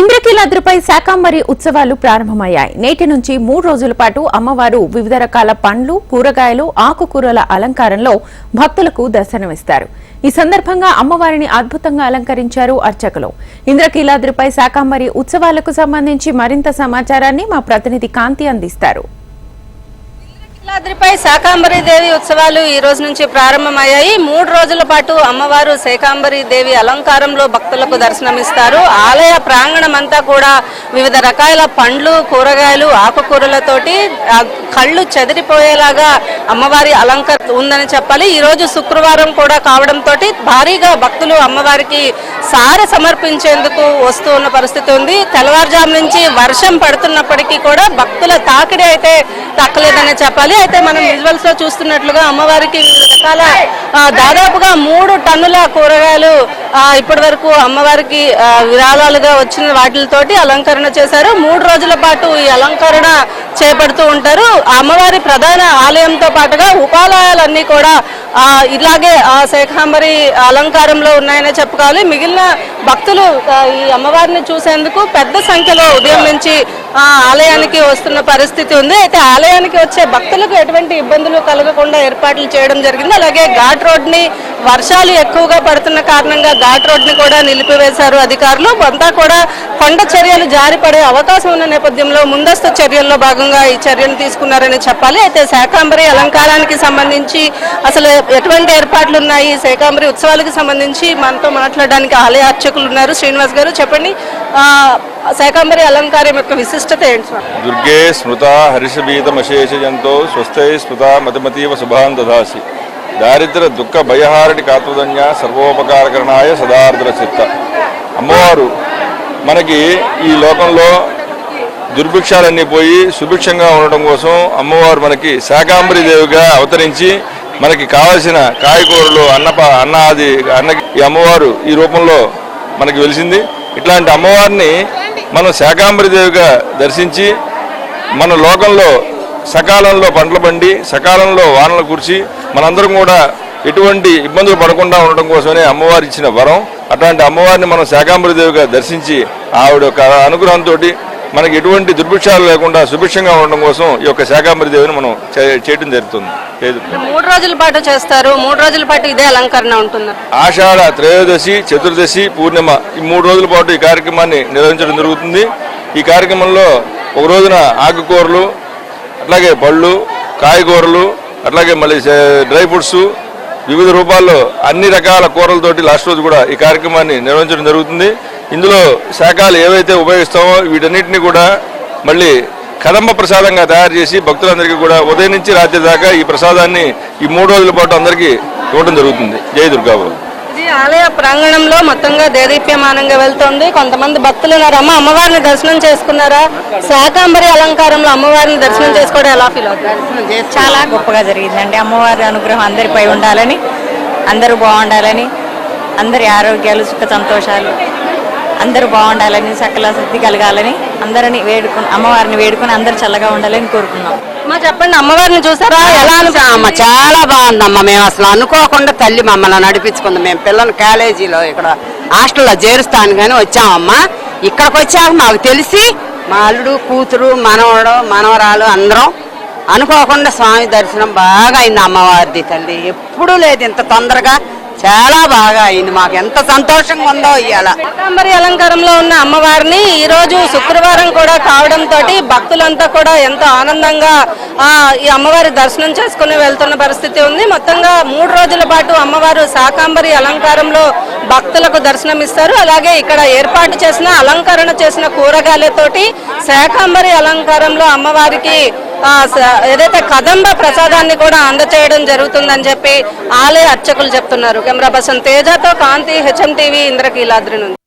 ఇంద్రకీలాద్రిపై శాకాంబరి ఉత్సవాలు ప్రారంభమయ్యాయి. నేటి నుంచి మూడు రోజుల పాటు అమ్మవారు వివిధ రకాల పండ్లు కూరగాయలు ఆకుకూరల అలంకారంలో భక్తులకు దర్శనమిస్తారు. ఈ సందర్భంగా అమ్మవారిని అద్భుతంగా అలంకరించారు అర్చకులు. ఇంద్రకీలాద్రిపై శాకాంబరి ఉత్సవాలకు సంబంధించి మరింత సమాచారాన్ని మా ప్రతినిధి కాంతి అందిస్తారు. ఇంద్రకీలాద్రిపై శాకాంబరి దేవి ఉత్సవాలు ఈ రోజు నుంచి ప్రారంభమయ్యాయి. మూడు రోజుల పాటు అమ్మవారు శాకాంబరి దేవి అలంకారంలో భక్తులకు దర్శనమిస్తారు. ఆలయ ప్రాంగణం అంతా కూడా వివిధ రకాల పండ్లు కూరగాయలు ఆకుకూరలతోటి కళ్ళు చెదిరిపోయేలాగా అమ్మవారి అలంకర ఉందని చెప్పాలి. ఈ రోజు శుక్రవారం కూడా కావడంతో భారీగా భక్తులు అమ్మవారికి సార సమర్పించేందుకు వస్తూ ఉన్న పరిస్థితి ఉంది. తెల్లవారుజాము నుంచి వర్షం పడుతున్నప్పటికీ కూడా భక్తుల తాకిడి అయితే తక్కలేదనే చెప్పాలి. అయితే మనం విజువల్స్లో చూస్తున్నట్లుగా అమ్మవారికి వివిధ రకాల దాదాపుగా మూడు టన్నుల కూరగాయలు ఇప్పటి వరకు అమ్మవారికి విరాళాలుగా వచ్చిన వాటితోటి అలంకరణ చేశారు. మూడు రోజుల పాటు ఈ అలంకరణ చేపడుతూ ఉంటారు. అమ్మవారి ప్రధాన ఆలయంతో పాటుగా ఉపాలయాలన్నీ కూడా ఆ, ఇలాగే ఆ శేఖాంబరి అలంకారంలో ఉన్నాయనే చెప్పుకోవాలి. మిగిలిన భక్తులు ఈ అమ్మవారిని చూసేందుకు పెద్ద సంఖ్యలో ఉదయం నుంచి ఆలయానికి వస్తున్న పరిస్థితి ఉంది. అయితే ఆలయానికి వచ్చే భక్తులకు ఎటువంటి ఇబ్బందులు కలగకుండా ఏర్పాట్లు చేయడం జరిగింది. అలాగే ఘాట్ రోడ్ని వర్షాలు ఎక్కువగా పడుతున్న కారణంగా ఘాట్ రోడ్ని కూడా నిలిపివేశారు అధికారులు. అంతా కూడా కొండ చర్యలు జారిపడే అవకాశం ఉన్న నేపథ్యంలో ముందస్తు చర్యల్లో భాగంగా ఈ చర్యలు తీసుకున్నారని చెప్పాలి. అయితే శాకాంబరి అలంకారానికి సంబంధించి అసలు ఎటువంటి ఏర్పాట్లు ఉన్నాయి? శాకాంబరి ఉత్సవాలకు సంబంధించి మనతో మాట్లాడడానికి ఆలయ అర్చకులు ఉన్నారు. శ్రీనివాస్ గారు చెప్పండి. శాకాంబరి అలంకారం యొక్క విశిష్టత ఏంటి దుర్గే స్మృత హర్షబీతమశేషజంతో స్వస్థై స్మృత మతిమతీవ శుభాన్ దదాసి. దారిద్ర దుఃఖ భయహారటి కాత్వదన్య సర్వోపకారకరణాయ సదార్ద్ర చిత్త. అమ్మవారు మనకి ఈ లోకంలో దుర్భిక్షాలన్నీ పోయి సుభిక్షంగా ఉండటం కోసం అమ్మవారు మనకి శాకాంబరి దేవిగా అవతరించి మనకి కావలసిన కాయగూరలు అన్నప అన్న ఆది అన్నకి ఈ అమ్మవారు ఈ రూపంలో మనకి వెలిసింది. ఇట్లాంటి అమ్మవారిని మనం శాకాంబరిదేవిగా దర్శించి మన లోకంలో సకాలంలో పంటలు పండి సకాలంలో వానలు కురిసి మనందరం కూడా ఎటువంటి ఇబ్బందులు పడకుండా ఉండటం కోసమే అమ్మవారు ఇచ్చిన వరం. అట్లాంటి అమ్మవారిని మనం శాకాంబరిదేవిగా దర్శించి ఆవిడ యొక్క అనుగ్రహంతో మనకి ఎటువంటి దుర్భిక్షాలు లేకుండా సుభిక్షంగా ఉండడం కోసం ఈ యొక్క శాకాంబరి దేవిని మనం చేయడం జరుగుతుంది. మూడు రోజుల పాటు చేస్తారు మూడు రోజుల పాటు ఇదే అలంకరణ ఉంటుంది? ఆషాఢ త్రయోదశి చతుర్దశి పూర్ణిమ ఈ మూడు రోజుల పాటు ఈ కార్యక్రమాన్ని నిర్వహించడం జరుగుతుంది. ఈ కార్యక్రమంలో ఒక రోజున ఆకుకూరలు అట్లాగే పళ్ళు కాయగూరలు అట్లాగే మళ్ళీ డ్రై ఫ్రూట్స్ వివిధ రూపాల్లో అన్ని రకాల కూరలతోటి లాస్ట్ రోజు కూడా ఈ కార్యక్రమాన్ని నిర్వహించడం జరుగుతుంది. ఇందులో శాఖలు ఏవైతే ఉపయోగిస్తామో వీటన్నిటిని కూడా మళ్ళీ కదంబ ప్రసాదంగా తయారు చేసి భక్తులందరికీ కూడా ఉదయం నుంచి రాత్రి దాకా ఈ ప్రసాదాన్ని ఈ మూడు రోజుల పాటు అందరికీ ఇవ్వడం జరుగుతుంది. జై దుర్గాబాబు ఇది ఆలయ ప్రాంగణంలో మొత్తంగా దేదీప్యమానంగా వెళ్తోంది. కొంతమంది భక్తులు ఉన్నారు. అమ్మ అమ్మవారిని దర్శనం చేసుకున్నారా? శాకాంబరి అలంకారంలో అమ్మవారిని దర్శనం చేసుకోవడం ఎలా ఫీల్ అవుతుంది? చాలా గొప్పగా జరిగిందండి. అమ్మవారి అనుగ్రహం అందరిపై ఉండాలని అందరూ బాగుండాలని అందరి ఆరోగ్యాలు సుఖ సంతోషాలు అందరూ బాగుండాలని సకల శక్తి కలగాలని అందరిని వేడుకుని అమ్మవారిని వేడుకుని అందరు చల్లగా ఉండాలని కోరుకున్నాం అమ్మ చెప్పండి అమ్మవారిని చూసారా? ఎలా అమ్మ? చాలా బాగుందమ్మా. మేము అసలు అనుకోకుండా తల్లి మమ్మల్ని నడిపించుకుంది. మేము పిల్లలు కాలేజీలో ఇక్కడ హాస్టల్లో చేరుస్తాను కానీ వచ్చామమ్మా. ఇక్కడికి వచ్చాక మాకు తెలిసి మా అల్లుడు కూతురు మనవడు మనవరాలు అందరం అనుకోకుండా స్వామి దర్శనం బాగా అయింది అమ్మవారిది తల్లి. ఎప్పుడూ లేదు ఇంత తొందరగా చాలా బాగా అయింది. మాకు ఎంత సంతోషంగా ఉందో ఇవాళ శాకాంబరి అలంకారంలో ఉన్న అమ్మవారిని ఈ రోజు శుక్రవారం కూడా కావడంతో భక్తులంతా కూడా ఎంతో ఆనందంగా ఈ అమ్మవారి దర్శనం చేసుకుని వెళ్తున్న పరిస్థితి ఉంది. మొత్తంగా మూడు రోజుల పాటు అమ్మవారు శాకాంబరి అలంకారంలో భక్తులకు దర్శనం ఇస్తారు అలాగే ఇక్కడ ఏర్పాటు చేసిన అలంకరణ చేసిన కూరగాయలతోటి శాకాంబరి అలంకారంలో అమ్మవారికి ఏదైతే కదంబ ప్రసాదాన్ని కూడా అందచేయడం జరుగుతుందని చెప్పి ఆలయ అర్చకులు చెప్తున్నారు. కెమెరా పర్సన్ తేజతో కాంతి హెచ్ఎం టీవీ ఇంద్రకీలాద్రి నుంచి.